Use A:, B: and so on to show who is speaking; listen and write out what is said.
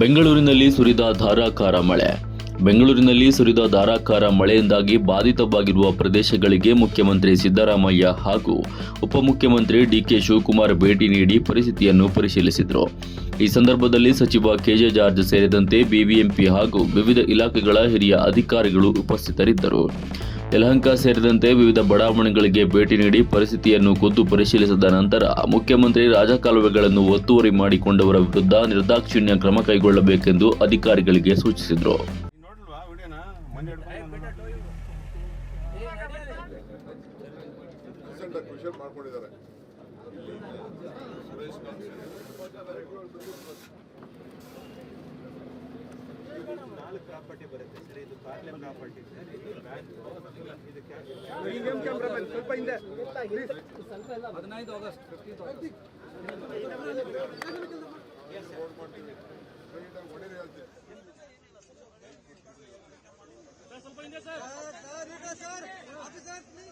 A: ಬೆಂಗಳೂರಿನಲ್ಲಿ ಸುರಿದ ಧಾರಾಕಾರ ಮಳೆ. ಬೆಂಗಳೂರಿನಲ್ಲಿ ಸುರಿದ ಧಾರಾಕಾರ ಮಳೆಯಿಂದಾಗಿ ಬಾಧಿತವಾಗಿರುವ ಪ್ರದೇಶಗಳಿಗೆ ಮುಖ್ಯಮಂತ್ರಿ ಸಿದ್ದರಾಮಯ್ಯ ಹಾಗೂ ಉಪಮುಖ್ಯಮಂತ್ರಿ ಡಿಕೆ ಶಿವಕುಮಾರ್ ಭೇಟಿ ನೀಡಿ ಪರಿಸ್ಥಿತಿಯನ್ನು ಪರಿಶೀಲಿಸಿದರು. ಈ ಸಂದರ್ಭದಲ್ಲಿ ಸಚಿವ ಕೆಜೆ ಜಾರ್ಜ್ ಸೇರಿದಂತೆ ಬಿಬಿಎಂಪಿ ಹಾಗೂ ವಿವಿಧ ಇಲಾಖೆಗಳ ಹಿರಿಯ ಅಧಿಕಾರಿಗಳು ಉಪಸ್ಥಿತರಿದ್ದರು. ಯಲಹಂಕ ಸೇರಿದಂತೆ ವಿವಿಧ ಬಡಾವಣೆಗಳಿಗೆ ಭೇಟಿ ನೀಡಿ ಪರಿಸ್ಥಿತಿಯನ್ನು ಖುದ್ದು ಪರಿಶೀಲಿಸಿದ ನಂತರ ಮುಖ್ಯಮಂತ್ರಿ ರಾಜಕಾಲುವೆಗಳನ್ನು ಒತ್ತುವರಿ ಮಾಡಿಕೊಂಡವರ ವಿರುದ್ಧ ನಿರ್ದಾಕ್ಷಿಣ್ಯ ಕ್ರಮ ಕೈಗೊಳ್ಳಬೇಕೆಂದು ಅಧಿಕಾರಿಗಳಿಗೆ ಸೂಚಿಸಿದರು.
B: ಸ್ವಲ್ಪ ಹಿಂದೆ ಹದಿನೈದು ಆಗಸ್ಟ್
C: ಸ್ವಲ್ಪ ಹೇಳ್ತೀನಿ
D: ಸರ್